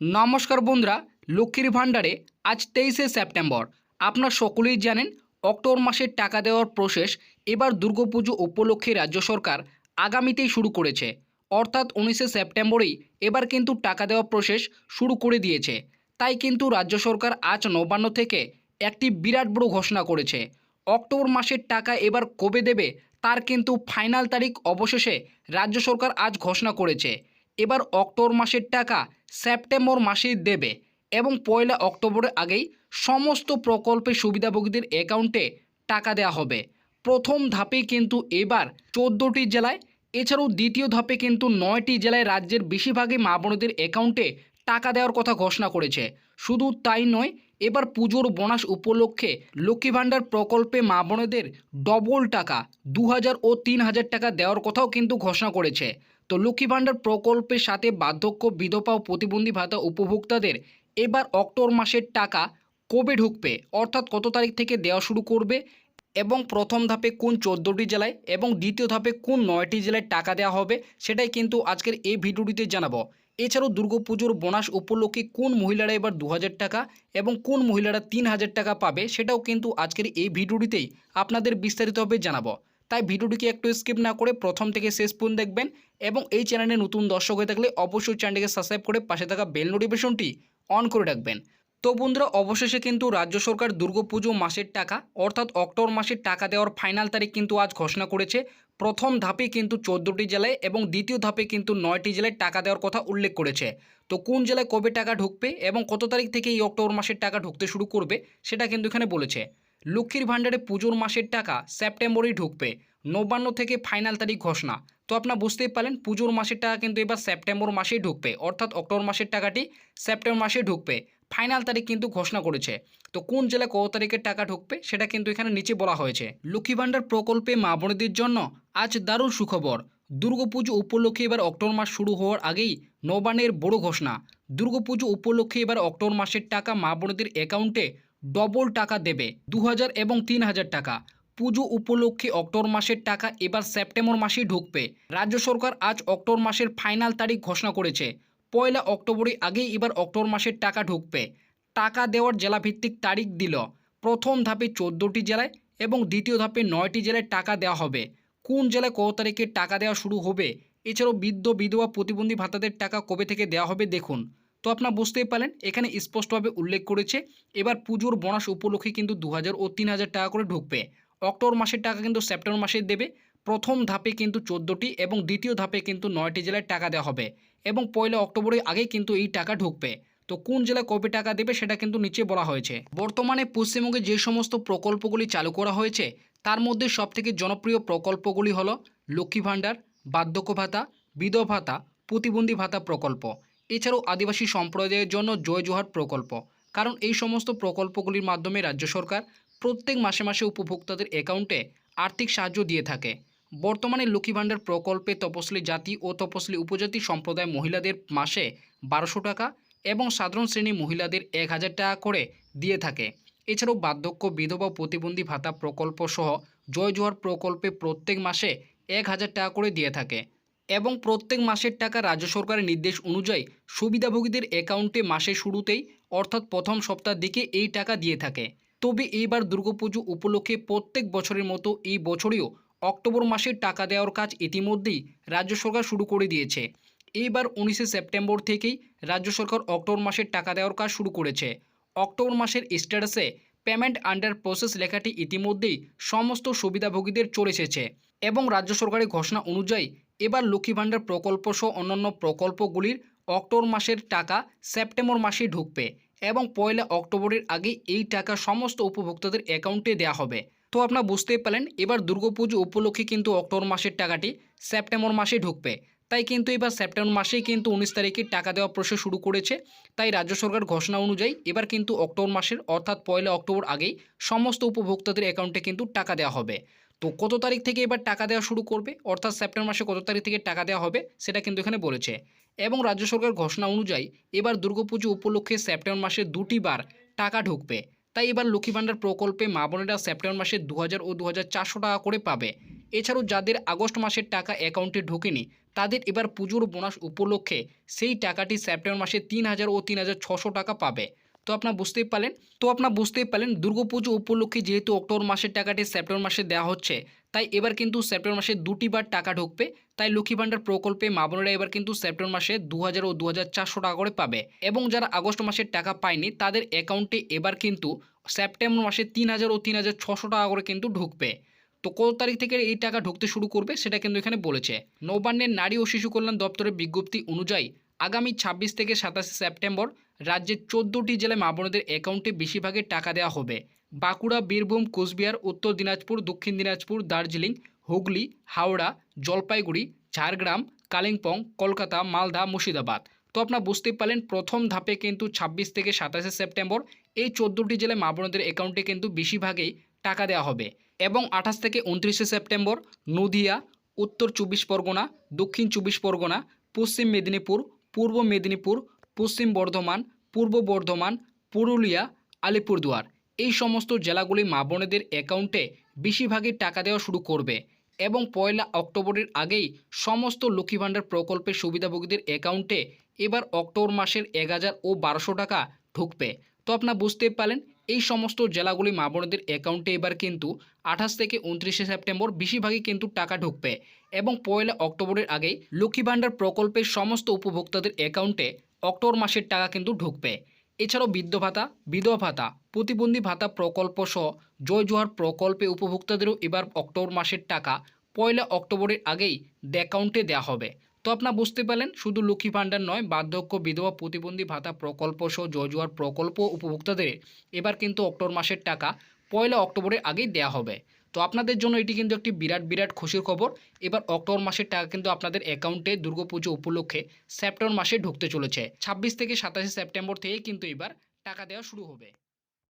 নমস্কার বন্ধুরা, লক্ষ্মীর ভাণ্ডারে আজ তেইশে সেপ্টেম্বর। আপনার সকলেই জানেন, অক্টোবর মাসের টাকা দেওয়ার প্রসেস এবার দুর্গাপুজো উপলক্ষে রাজ্য সরকার আগামীতেই শুরু করেছে। অর্থাৎ উনিশে সেপ্টেম্বরেই এবার কিন্তু টাকা দেওয়ার প্রসেস শুরু করে দিয়েছে। তাই কিন্তু রাজ্য সরকার আজ নবান্ন থেকে একটি বিরাট বড় ঘোষণা করেছে। অক্টোবর মাসের টাকা এবার কবে দেবে, তার কিন্তু ফাইনাল তারিখ অবশেষে রাজ্য সরকার আজ ঘোষণা করেছে। এবার অক্টোবর মাসের টাকা সেপ্টেম্বর মাসেই দেবে এবং পয়লা অক্টোবরের আগেই সমস্ত প্রকল্পের সুবিধাভোগীদের অ্যাকাউন্টে টাকা দেওয়া হবে। প্রথম ধাপে কিন্তু এবার চোদ্দোটি জেলায়, এছাড়াও দ্বিতীয় ধাপে কিন্তু নয়টি জেলায় রাজ্যের বেশিরভাগই মা বোনদের অ্যাকাউন্টে টাকা দেওয়ার কথা ঘোষণা করেছে। শুধু তাই নয়, এবার পুজোর বোনাস উপলক্ষে লক্ষ্মী ভাণ্ডার প্রকল্পে মা বোনেদের ডবল টাকা দু হাজার ও তিন হাজার টাকা দেওয়ার কথাও কিন্তু ঘোষণা করেছে। তো লক্ষ্মী ভাণ্ডার প্রকল্পের সাথে বার্ধক্য, বিধবা ও প্রতিবন্ধী ভাতা উপভোক্তাদের এবার অক্টোবর মাসের টাকা কবে ঢুকবে? অর্থাৎ কত তারিখ থেকে দেওয়া শুরু করবে? এবং প্রথম ধাপে কোন চোদ্দোটি জেলায় এবং দ্বিতীয় ধাপে কোন নয়টি জেলায় টাকা দেওয়া হবে? সেটাই কিন্তু আজকের এই ভিডিওটিতে জানাব। এছাড়াও দুর্গাপুজোর বোনাস উপলক্ষে কোন মহিলারা এবার দু হাজার টাকা এবং কোন মহিলারা তিন হাজার টাকা পাবে? সেটাও কিন্তু আজকের এই ভিডিওটিতেই আপনাদের বিস্তারিতভাবে জানাব। তাই ভিডিওটিকে একটু স্কিপ না করে প্রথম থেকে শেষ পর্যন্ত দেখবেন এবং এই চ্যানেলে নতুন দর্শক হয়ে থাকলে অবশ্যই চ্যানেলটিকে সাবস্ক্রাইব করে পাশে থাকা বেল নোটিফিকেশনটি অন করে রাখবেন। তো বন্ধুরা, অবশেষে কিন্তু রাজ্য সরকার দুর্গাপুজো মাসের টাকা, অর্থাৎ অক্টোবর মাসের টাকা দেওয়ার ফাইনাল তারিখ কিন্তু আজ ঘোষণা করেছে। প্রথম ধাপে কিন্তু চোদ্দোটি জেলায় এবং দ্বিতীয় ধাপে কিন্তু নয়টি জেলায় টাকা দেওয়ার কথা উল্লেখ করেছে। তো কোন জেলায় কবে টাকা ঢুকবে এবং কত তারিখ থেকে এই অক্টোবর মাসের টাকা ঢুকতে শুরু করবে, সেটা কিন্তু এখানে বলেছে। লক্ষ্মীর ভাণ্ডারে পুজোর মাসের টাকা সেপ্টেম্বরেই ঢুকবে। নবান্ন থেকে ফাইনাল তারিখ ঘোষণা। তো আপনার বুঝতেই পারলেন, পুজোর মাসের টাকা কিন্তু এবার সেপ্টেম্বর মাসেই ঢুকবে, অর্থাৎ অক্টোবর মাসের টাকাটি সেপ্টেম্বর মাসে ঢুকবে। ফাইনাল তারিখ কিন্তু ঘোষণা করেছে। তো কোন জেলায় কত তারিখের টাকা ঢুকবে সেটা কিন্তু এখানে নিচে বলা হয়েছে। লক্ষ্মী ভাণ্ডার প্রকল্পে মা বোনেদের জন্য আজ দারুণ সুখবর। দুর্গাপুজো উপলক্ষে এবার অক্টোবর মাস শুরু হওয়ার আগেই নবান্নের বড় ঘোষণা। দুর্গাপুজো উপলক্ষে এবার অক্টোবর মাসের টাকা মা বোনেদের অ্যাকাউন্টে ডবল টাকা দেবে দু হাজার এবং তিন হাজার টাকা। পুজো উপলক্ষে অক্টোবর মাসের টাকা এবার সেপ্টেম্বর মাসেই ঢুকবে। রাজ্য সরকার আজ অক্টোবর মাসের ফাইনাল তারিখ ঘোষণা করেছে। পয়লা অক্টোবরের আগেই এবার অক্টোবর মাসের টাকা ঢুকবে। টাকা দেওয়ার জেলাভিত্তিক তারিখ দিল। প্রথম ধাপে চোদ্দোটি জেলায় এবং দ্বিতীয় ধাপে নয়টি জেলায় টাকা দেওয়া হবে। কোন জেলায় কত তারিখে টাকা দেওয়া শুরু হবে, এছাড়াও বৃদ্ধ, বিধবা, প্রতিবন্ধী ভাতাদের টাকা কবে থেকে দেওয়া হবে দেখুন। তো আপনারা বুঝতেই পারলেন, এখানে স্পষ্টভাবে উল্লেখ করেছে, এবার পুজোর বোনাস উপলক্ষে কিন্তু দু হাজার ও তিন হাজার টাকা করে ঢুকবে। অক্টোবর মাসের টাকা কিন্তু সেপ্টেম্বর মাসে দেবে। প্রথম ধাপে কিন্তু চোদ্দোটি এবং দ্বিতীয় ধাপে কিন্তু নয়টি জেলায় টাকা দেওয়া হবে এবং পয়লা অক্টোবরের আগেই কিন্তু এই টাকা ঢুকবে। তো কোন জেলায় কবে টাকা দেবে সেটা কিন্তু নিচে বলা হয়েছে। বর্তমানে পশ্চিমবঙ্গে যে সমস্ত প্রকল্পগুলি চালু করা হয়েছে, তার মধ্যে সবথেকে জনপ্রিয় প্রকল্পগুলি হলো লক্ষ্মী ভাণ্ডার, বার্ধক্য ভাতা, বিধবা ভাতা, প্রতিবন্ধী ভাতা প্রকল্প। এছাড়াও আদিবাসী সম্প্রদায়ের জন্য জয় জোহার প্রকল্প। কারণ এই সমস্ত প্রকল্পগুলির মাধ্যমে রাজ্য সরকার প্রত্যেক মাসে মাসে উপভোক্তাদের অ্যাকাউন্টে আর্থিক সাহায্য দিয়ে থাকে। বর্তমানে লক্ষ্মী ভাণ্ডার প্রকল্পে তপশিলি জাতি ও তপশিলি উপজাতি সম্প্রদায় মহিলাদের মাসে বারোশো টাকা এবং সাধারণ শ্রেণি মহিলাদের এক হাজার টাকা করে দিয়ে থাকে। এছাড়াও বার্ধক্য, বিধবা প্রতিবন্ধী ভাতা প্রকল্প সহ জয় জোহার প্রকল্পে প্রত্যেক মাসে এক হাজার টাকা করে দিয়ে থাকে। এবং প্রত্যেক মাসের টাকা রাজ্য সরকারের নির্দেশ অনুযায়ী সুবিধাভোগীদের অ্যাকাউন্টে মাসের শুরুতেই, অর্থাৎ প্রথম সপ্তাহের দিকে এই টাকা দিয়ে থাকে। তবে এইবার দুর্গাপুজো উপলক্ষে প্রত্যেক বছরের মতো এই বছরেও অক্টোবর মাসের টাকা দেওয়ার কাজ ইতিমধ্যেই রাজ্য সরকার শুরু করে দিয়েছে। এইবার উনিশে সেপ্টেম্বর থেকেই রাজ্য সরকার অক্টোবর মাসের টাকা দেওয়ার কাজ শুরু করেছে। অক্টোবর মাসের স্ট্যাটাসে পেমেন্ট আন্ডার প্রসেস লেখাটি ইতিমধ্যেই সমস্ত সুবিধাভোগীদের চলে এসেছে এবং রাজ্য সরকারের ঘোষণা অনুযায়ী এবার লক্ষ্মী ভাণ্ডার প্রকল্প সহ অন্যান্য প্রকল্পগুলির অক্টোবর মাসের টাকা সেপ্টেম্বর মাসে ঢুকবে এবং পয়লা অক্টোবরের আগে এই টাকা সমস্ত উপভোক্তাদের অ্যাকাউন্টে দেওয়া হবে। তো আপনারা বুঝতেই পারলেন, এবার দুর্গাপুজো উপলক্ষে কিন্তু অক্টোবর মাসের টাকাটি সেপ্টেম্বর মাসে ঢুকবে। তাই কিন্তু এবার সেপ্টেম্বর মাসেই কিন্তু উনিশ তারিখে টাকা দেওয়া প্রসেস শুরু করেছে। তাই রাজ্য সরকার ঘোষণা অনুযায়ী এবার কিন্তু অক্টোবর মাসের অর্থাৎ পয়লা অক্টোবর আগেই সমস্ত উপভোক্তাদের অ্যাকাউন্টে কিন্তু টাকা দেওয়া হবে। তো কত তারিখ থেকে এবার টাকা দেওয়া শুরু করবে? অর্থাৎ সেপ্টেম্বর মাসে কত তারিখ থেকে টাকা দেওয়া হবে? সেটা কিন্তু এখানে বলেছে। এবং রাজ্য সরকার ঘোষণা অনুযায়ী এবার দুর্গাপুজো উপলক্ষে সেপ্টেম্বর মাসে দুটি বার টাকা ঢুকবে। তাই এবার লক্ষ্মী ভাণ্ডার প্রকল্পে মা বোনেরা সেপ্টেম্বর মাসে দু হাজার ও দু হাজার চারশো টাকা করে পাবে। এছাড়াও যাদের আগস্ট মাসের টাকা অ্যাকাউন্টে ঢোকেনি, তাদের এবার পুজোর বোনাস উপলক্ষে সেই টাকাটি সেপ্টেম্বর মাসে তিন হাজার ও তিন টাকা পাবে। তো আপনার বুঝতেই পারলেন। তো আপনার বুঝতেই পারলেন দুর্গাপুজো উপলক্ষে যেহেতু অক্টোবর মাসের টাকাটি সেপ্টেম্বর মাসে দেওয়া হচ্ছে, তাই এবার কিন্তু সেপ্টেম্বর মাসে দুটি বার টাকা ঢুকবে। তাই লক্ষ্মী ভাণ্ডার প্রকল্পে মা বোনেরা এবার কিন্তু সেপ্টেম্বর মাসে দু হাজার ও দু হাজার চারশো টাকা করে পাবে এবং যারা আগস্ট মাসের টাকা পায়নি, তাদের অ্যাকাউন্টে এবার কিন্তু সেপ্টেম্বর মাসে তিন হাজার ও তিন হাজার ছশো টাকা করে কিন্তু ঢুকবে। তো কত তারিখ থেকে এই টাকা ঢুকতে শুরু করবে সেটা কিন্তু এখানে বলেছে। নবান্নের নারী ও শিশু কল্যাণ দপ্তরের বিজ্ঞপ্তি অনুযায়ী আগামী ছাব্বিশ থেকে সাতাশে সেপ্টেম্বর রাজ্যের চোদ্দোটি জেলায় মা বোনদের অ্যাকাউন্টে বেশিরভাগের টাকা দেওয়া হবে। বাঁকুড়া, বীরভূম, কোচবিহার, উত্তর দিনাজপুর, দক্ষিণ দিনাজপুর, দার্জিলিং, হুগলি, হাওড়া, জলপাইগুড়ি, ঝাড়গ্রাম, কালিম্পং, কলকাতা, মালদা, মুর্শিদাবাদ। তো আপনারা বুঝতেই পারলেন, প্রথম ধাপে কিন্তু ছাব্বিশ থেকে সাতাশে সেপ্টেম্বর এই চোদ্দোটি জেলায় মা বোনদের অ্যাকাউন্টে কিন্তু বেশিরভাগেই টাকা দেওয়া হবে। এবং আঠাশ থেকে উনত্রিশে সেপ্টেম্বর নদিয়া, উত্তর চব্বিশ পরগনা, দক্ষিণ চব্বিশ পরগনা, পশ্চিম মেদিনীপুর, পূর্ব মেদিনীপুর পশ্চিম বর্ধমান, পূর্ব বর্ধমান, পুরুলিয়া, আলিপুরদুয়ার। এই সমস্ত জেলাগুলি মা বোনেদের অ্যাকাউন্টে বেশিরভাগই টাকা দেওয়া শুরু করবে এবং পয়লা অক্টোবরের আগেই সমস্ত লক্ষ্মী ভাণ্ডার প্রকল্পের সুবিধাভোগীদের অ্যাকাউন্টে এবার অক্টোবর মাসের এক হাজার ও বারোশো টাকা ঢুকবে। তো আপনারা বুঝতে পারলেন, এই সমস্ত জেলাগুলি মা বোনেদের অ্যাকাউন্টে এবার কিন্তু আঠাশ থেকে উনত্রিশে সেপ্টেম্বর বেশিরভাগই কিন্তু টাকা ঢুকবে এবং পয়লা অক্টোবরের আগেই লক্ষ্মী ভাণ্ডার প্রকল্পের সমস্ত উপভোক্তাদের অ্যাকাউন্টে অক্টোবর মাসের টাকা কিন্তু ঢুকবে। এছাড়াও বৃদ্ধ ভাতা, বিধবা ভাতা, প্রতিবন্ধী ভাতা প্রকল্প সহ জয় জোহার প্রকল্পে উপভোক্তাদেরও এবার অক্টোবর মাসের টাকা পয়লা অক্টোবরের আগেই অ্যাকাউন্টে দেওয়া হবে। তো আপনারা বুঝতে পারলেন, শুধু লক্ষ্মী ভাণ্ডার নয়, বার্ধক্য, বিধবা, প্রতিবন্ধী ভাতা প্রকল্প সহ জয় জোহার প্রকল্প উপভোক্তাদের এবার কিন্তু অক্টোবর মাসের টাকা পয়লা অক্টোবরের আগেই দেওয়া হবে। তো আপনাদের জন্য এটি কিন্তু একটি বিরাট বিরাট খুশির খবর। এবার অক্টোবর মাসের টাকা কিন্তু আপনাদের অ্যাকাউন্টে দুর্গাপুজো উপলক্ষে সেপ্টেম্বর মাসে ঢুকতে চলেছে। ছাব্বিশ থেকে সাতাশে সেপ্টেম্বর থেকে কিন্তু এবার টাকা দেওয়া শুরু হবে।